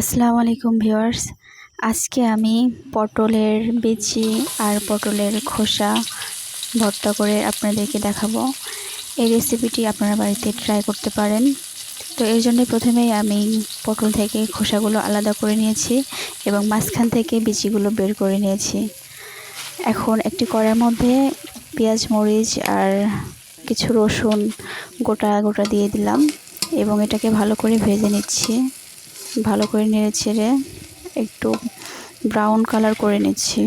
আসসালামু আলাইকুম ভিউয়ার্স। আজকে আমি পটলের বিচি আর পটলের খোসা ভর্তা করে আপনাদেরকে দেখাবো। এই রেসিপিটি আপনারা বাড়িতে ট্রাই করতে পারেন। তো এর জন্য প্রথমেই আমি পটল থেকে খোসাগুলো আলাদা করে নিয়েছি এবং মাঝখান থেকে বিচিগুলো বের করে নিয়েছি। এখন একটি কড়ার মধ্যে পেঁয়াজ, মরিচ আর কিছু রসুন গোটা গোটা দিয়ে দিলাম এবং এটাকে ভালো করে ভেজে নিচ্ছি। ভালো করে নেড়ে ছেড়ে একটু ব্রাউন কালার করে নিচ্ছি।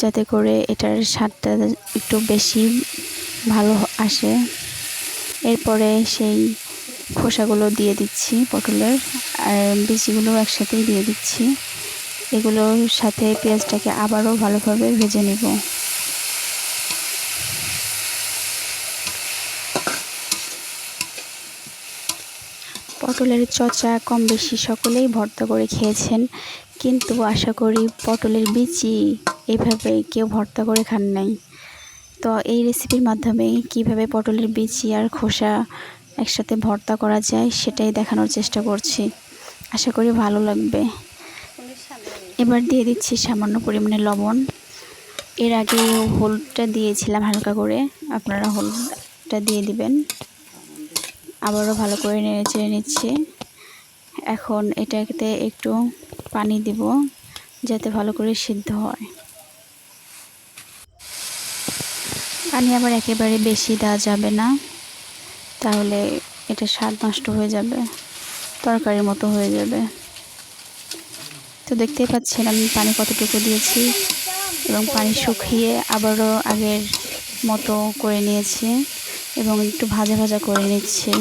যাতে করে এটার স্বাদটা একটু বেশি ভালো আসে। এরপরে সেই খোসাগুলো দিয়ে দিচ্ছি পটলের, আর বিচিগুলো একসাথেই দিয়ে দিচ্ছি। এগুলোর সাথে পেঁয়াজটাকে আবারও ভালোভাবে ভেজে নেব। পটলের চচা কম বেশি সকলেই ভর্তা করে খেয়েছেন। কিন্তু আশা করি পটলের বিচি এভাবে কেউ ভর্তা করে খান নাই। তো এই রেসিপির মাধ্যমে কীভাবে পটলের বিচি আর খোসা একসাথে ভর্তা করা যায় সেটাই দেখানোর চেষ্টা করছি। আশা করি ভালো লাগবে। এবার দিয়ে দিচ্ছি সামান্য পরিমাণে লবণ। এর আগে হলুদটা দিয়েছিলাম হালকা করে। আপনারা হলুদটা দিয়ে দিবেন। আবারও ভালো করে নেড়ে চেড়ে নিচ্ছি। এখন এটাতে একটু পানি দিব যাতে ভালো করে সিদ্ধ হয়। পানি আবার একেবারে বেশি দেওয়া যাবে না। তাহলে এটা স্বাদ নষ্ট হয়ে যাবে, তরকারির মতো হয়ে যাবে। তো দেখতেই পাচ্ছেন আমি পানি কতটুকু দিয়েছি এবং পানি শুকিয়ে আবারও আগের মতো করে নিয়েছি। এবং একটু ভাজা ভাজা করে নিচ্ছি,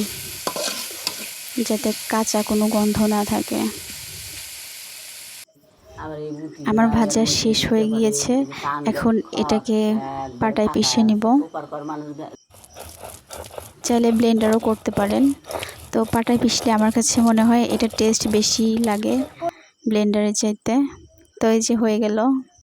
যাতে কাঁচা কোনো গন্ধ না থাকে। আমার ভাজা শেষ হয়ে গিয়েছে। এখন এটাকে পাটায় পিষে নিব। চাইলে ব্লেন্ডারও করতে পারেন। তো পাটায় পিষলে আমার কাছে মনে হয় এটা টেস্ট বেশি লাগে ব্লেন্ডারে চাইতে। তো এই যে হয়ে গেল।